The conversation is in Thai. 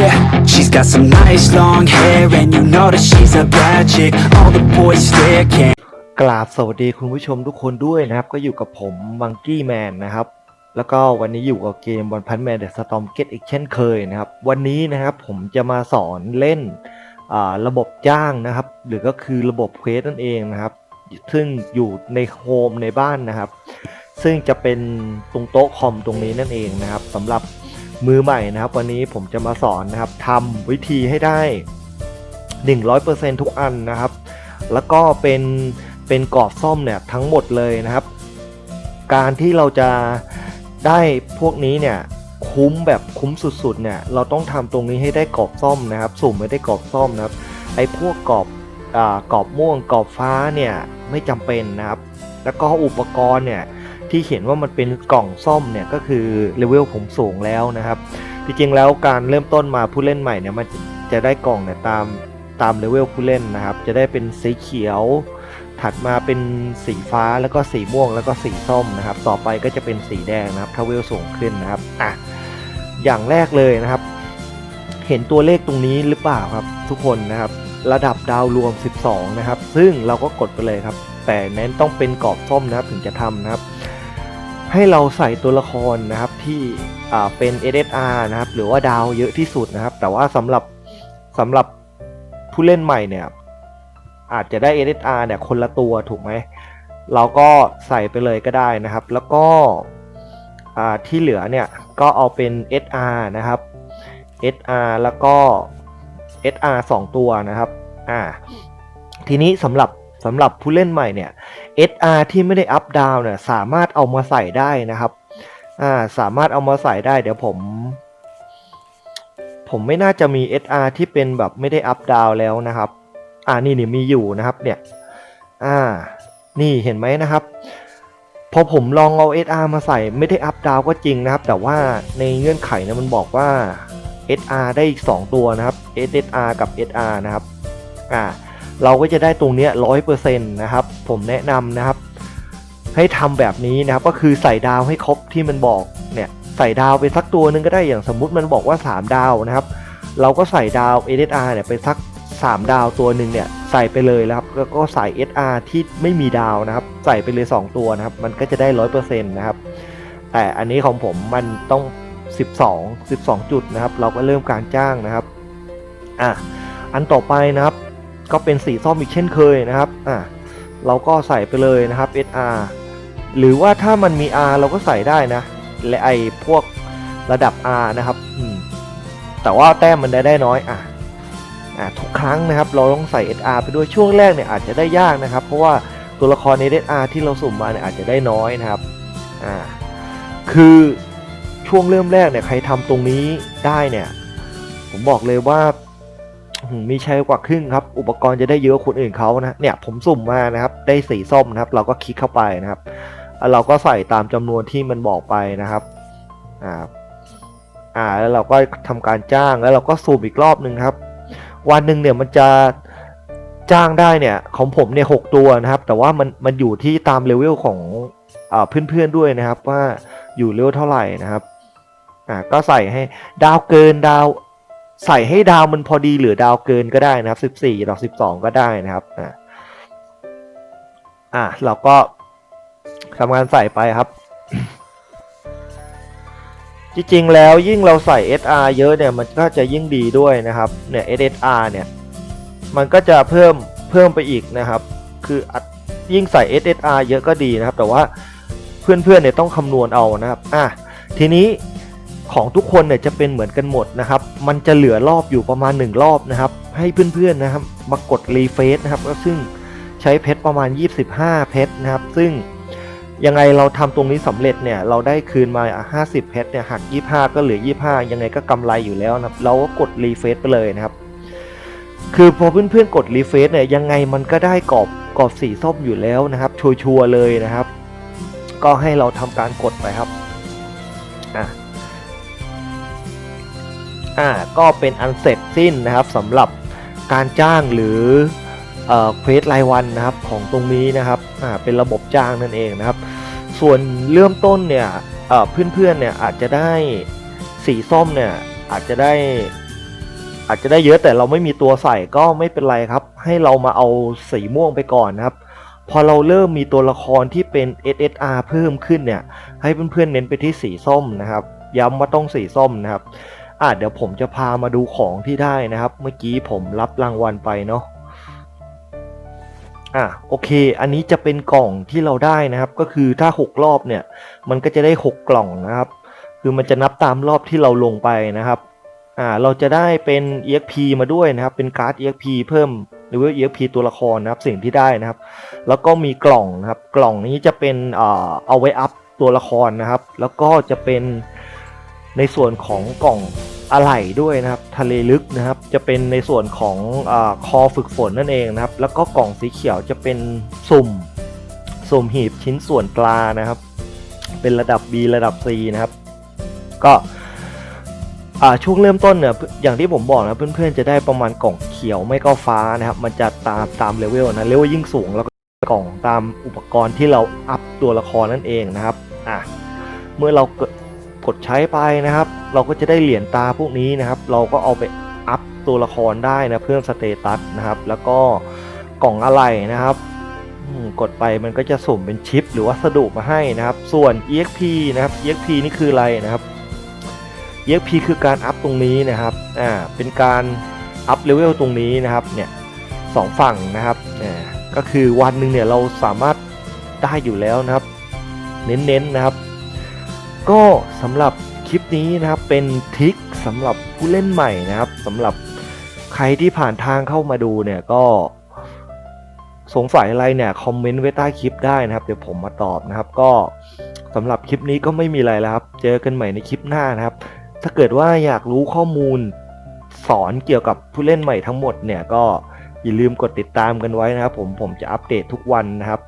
Yeah, she's got some nice long hair and you know that she's a bad chick. All the boys stare, can't กราบสวัสดีคุณผู้ชมทุกคนด้วยนะครับ ก็อยู่กับผมมังกี้แมนนะครับ แล้วก็วันนี้อยู่กับเกมบอลพันแมนเดอะสตอมเกตอีกเช่นเคยนะครับ วันนี้นะครับผมจะมาสอนเล่นระบบจ้างนะครับ หรือก็คือระบบเควสนั่นเองนะครับ ซึ่งอยู่ในโฮมในบ้านนะครับ ซึ่งจะเป็นตรงโต๊ะคอมตรงนี้นั่นเองนะครับสำหรับ มือใหม่นะครับ วันนี้ผมจะมาสอนนะครับทำวิธีให้ได้ 100%ทุกอันนะครับ แล้วก็เป็นเป็นกรอบซ่อมเนี่ยทั้งหมดเลยนะครับ การที่เราจะได้พวกนี้เนี่ยคุ้มแบบคุ้มสุดๆเนี่ยเราต้องทำตรงนี้ให้ได้กรอบซ่อมนะครับ สุ่มไม่ได้กรอบซ่อมนะครับไอ้พวกกรอบอ่ากรอบม่วงกรอบฟ้าเนี่ยไม่จำเป็นนะครับ แล้วก็อุปกรณ์เนี่ย ที่เขียนว่ามันเป็นกล่องซ่อมเนี่ยก็คือเลเวลผมสูงแล้วนะครับ จริงๆแล้วการเริ่มต้นมาผู้เล่นใหม่เนี่ยมันจะได้กล่องเนี่ยตามตามเลเวลผู้เล่นนะครับ จะได้เป็นสีเขียว ถัดมาเป็นสีฟ้าแล้วก็สีม่วงแล้วก็สีส้มนะครับ ต่อไปก็จะเป็นสีแดงนะครับถ้าเวลสูงขึ้นนะครับอะอย่างแรกเลยนะครับ เห็นตัวเลขตรงนี้หรือเปล่าครับ ทุกคนนะครับระดับดาวรวม 12 นะครับ ซึ่งเราก็กดไปเลยครับ แต่เน้นต้องเป็นกรอบส้มนะครับถึงจะทำนะครับ ให้เราใส่ตัวละครนะครับที่เป็น SSR นะครับหรือว่าดาวเยอะที่สุดนะครับ แต่ว่าสำหรับสำหรับผู้เล่นใหม่เนี่ยอาจจะได้ SSR เนี่ยคนละตัวถูกไหมเราก็ใส่ไปเลยก็ได้นะครับ แล้วก็ที่เหลือเนี่ยก็เอาเป็น SR นะครับ SR แล้วก็ SR 2 ตัวนะครับอ่าทีนี้สำหรับสำหรับผู้เล่นใหม่เนี่ย SR ที่ไม่ได้อัพดาวเนี่ยสามารถเอามาใส่ได้นะครับอ่าสามารถเอามาใส่ได้เดี๋ยวผม ผมไม่น่าจะมี SR ที่เป็นแบบไม่ได้อัพดาวแล้วนะครับอ่านี่นี่มีอยู่นะครับเนี่ยอ่านี่เห็นไหมนะครับ พอผมลองเอา SR มาใส่ไม่ได้อัพดาวก็จริงนะครับ แต่ว่าในเงื่อนไขเนี่ยมันบอกว่า SR ได้อีก2ตัวนะครับ SSR กับ SR นะครับอ่า เราก็จะได้ตรงเนี้ยร้อยเปอร์เซ็นต์นะครับ ผมแนะนำนะครับ ให้ทำแบบนี้นะครับ ก็คือใส่ดาวให้ครบที่มันบอกเนี่ยใส่ดาวไปสักตัวหนึงก็ได้อย่างสมมุติมันบอกว่า 3 ดาวนะครับ เราก็ใส่ดาว SSR เนี่ยไปสัก 3 ดาวตัวหนึ่งเนี่ยใส่ไปเลยแล้วครับแล้วก็ใส่ SR ที่ไม่มีดาวนะครับ ใส่ไปเลย 2 ตัวนะครับ มันก็จะได้ 100%นะครับ แต่อันนี้ของผมมันต้อง 12 12 จุดนะครับ เราก็เริ่มการจ้างนะครับอะอันต่อไปนะครับ ก็เป็นสีส้มอีกเช่นเคยนะครับอะเราก็ใส่ไปเลยนะครับ SR หรือว่าถ้ามันมี R เราก็ใส่ได้นะ และไอพวกระดับ R นะครับอืมแต่ว่าแต้มมันได้ได้น้อยอะอ่าทุกครั้งนะครับ เราต้องใส่ SR ไปด้วยช่วงแรกเนี่ยอาจจะได้ยากนะครับ เพราะว่าตัวละครใน SR ที่เราสุ่มมาเนี่ยอาจจะได้น้อยนะครับอ่าคือช่วงเริ่มแรกเนี่ยใครทำตรงนี้ได้เนี่ย ผมบอกเลยว่า มมีชัยกว่าครึ่งครับ อุปกรณ์จะได้เยอะคนอื่นเขานะเนี่ยผมสุ่มมานะครับ ได้สีส้มนะครับ เราก็คลิกเข้าไปนะครับ เราก็ใส่ตามจำนวนที่มันบอกไปนะครับอ่าอ่าแล้วเราก็ทำการจ้างแล้วเราก็สุ่มอีกรอบหนึ่งครับ วันหนึ่งเนี่ยมันจะจ้างได้เนี่ยของผมเนี่ยหกตัวนะครับ แต่ว่ามันมันอยู่ที่ตามเลเวลของอ่าเพื่อนๆด้วยนะครับ ว่าอยู่เลเวลเท่าไหร่นะครับอ่าก็ใส่ให้ดาวเกินดาว ใส่ให้ดาวมันพอดีหรือดาวเกินก็ได้นะครับสิบสี่ดอกสิบสองก็ได้นะครับอ่าอ่าเราก็ทำงานใส่ไปครับ จริงๆแล้วยิ่งเราใส่ SR เยอะเนี่ยมันก็จะยิ่งดีด้วยนะครับเนี่ย SSR เนี่ยมันก็จะเพิ่มเพิ่มไปอีกนะครับ คืออัดยิ่งใส่ SSR เยอะก็ดีนะครับ แต่ว่าเพื่อนๆเนี่ยต้องคำนวณเอานะครับอะทีนี้ ของทุกคนเนี่ยจะเป็นเหมือนกันหมดนะครับ มันจะเหลือรอบอยู่ประมาณ 1 รอบนะครับ ให้เพื่อนๆนะครับ มากดรีเฟซนะครับก็ซึ่งใช้เพชรประมาณ 25 เพชรนะครับ ซึ่งยังไงเราทำตรงนี้สำเร็จเนี่ยเราได้คืนมา 50 เพชรเนี่ยหัก 25 ก็เหลือ 25 ยังไงก็กำไรอยู่แล้วนะครับเราก็กดรีเฟซไปเลยนะครับ คือพอเพื่อนๆกดรีเฟซเนี่ยยังไงมันก็ได้กรอบกรอบสีส้มอยู่แล้วนะครับชัวร์ๆเลยนะครับ ก็ให้เราทำการกดไปครับอะ อ่าก็เป็นอันเสร็จสิ้นนะครับสำหรับการจ้างหรือเอ่อเควสรายวันนะครับของตรงนี้นะครับอ่าเป็นระบบจ้างนั่นเองนะครับ ส่วนเริ่มต้นเนี่ยเอ่อเพื่อนๆเนี่ยอาจจะได้สีส้มเนี่ยอาจจะได้อาจจะได้เยอะแต่เราไม่มีตัวใส่ก็ไม่เป็นไรครับ ให้เรามาเอาสีม่วงไปก่อนนะครับ พอเราเริ่มมีตัวละครที่เป็น SSR เพิ่มขึ้นเนี่ยให้เพื่อนๆเน้นไปที่สีส้มนะครับ ย้ำว่าต้องสีส้มนะครับ อะเดี๋ยวผมจะพามาดูของที่ได้นะครับ เมื่อกี้ผมรับรางวัลไปเนาะอะโอเค อันนี้จะเป็นกล่องที่เราได้นะครับ ก็คือถ้า 6 รอบเนี่ย มันก็จะได้ 6 กล่องนะครับ คือมันจะนับตามรอบที่เราลงไปนะครับอ่าเราจะได้เป็น EXP มาด้วยนะครับ เป็นการ์ด EXP เพิ่มหรือว่า EXP ตัวละครนะครับสิ่งที่ได้นะครับ แล้วก็มีกล่องนะครับ กล่องนี้จะเป็นเอ่อเอาไว้อัพตัวละครนะครับ แล้วก็จะเป็นในส่วนของกล่อง อะไหล่ด้วยนะครับทะเลลึกนะครับ จะเป็นในส่วนของอคอฝึกฝนนั่นเองนะครับ แล้วก็กล่องสีเขียวจะเป็นสุ่มสุ่มหีบชิ้นส่วนปลานะครับ เป็นระดับ B ระดับ C นะครับ ก็ช่วงเริ่มต้นเนี่ยอย่างที่ผมบอกนะเพื่อนๆจะได้ประมาณกล่องเขียวไม่ก็ฟ้านะครับ มันจะตามตามเลเวลนะเลเวลยิ่งสูงแล้วก็กล่องตามอุปกรณ์ที่เราอัพตัวละครนั่นเองนะครับอะเมื่อเรา กดใช้ไปนะครับ เราก็จะได้เหรียญตาพวกนี้นะครับ เราก็เอาไปอัพตัวละครได้นะเพิ่มสเตตัสนะครับ แล้วก็กล่องอะไรนะครับกดไปมันก็จะสุ่มเป็นชิป หรือวัสดุมาให้นะครับ ส่วน EXP นะครับ EXP นี่คืออะไรนะครับ EXP คือการอัพตรงนี้นะครับอ่าเป็นการอัพเลเวลตรงนี้นะครับเนี่ยสองฝั่งนะครับอ่าก็คือวันหนึ่งเนี่ยเราสามารถได้อยู่แล้วนะครับ เน้นๆนะครับ ก็สำหรับคลิปนี้นะครับเป็นทริคสำหรับผู้เล่นใหม่นะครับสำหรับใครที่ผ่านทางเข้ามาดูเนี่ยก็สงสัยอะไรเนี่ยคอมเมนต์ไว้ใต้คลิปได้นะครับ เดี๋ยวผมมาตอบนะครับ ก็สำหรับคลิปนี้ก็ไม่มีอะไรแล้วครับ เจอกันใหม่ในคลิปหน้านะครับ ถ้าเกิดว่าอยากรู้ข้อมูลสอนเกี่ยวกับผู้เล่นใหม่ทั้งหมดเนี่ยก็อย่าลืมกดติดตามกันไว้นะครับ ผมผมจะอัปเดตทุกวันนะครับ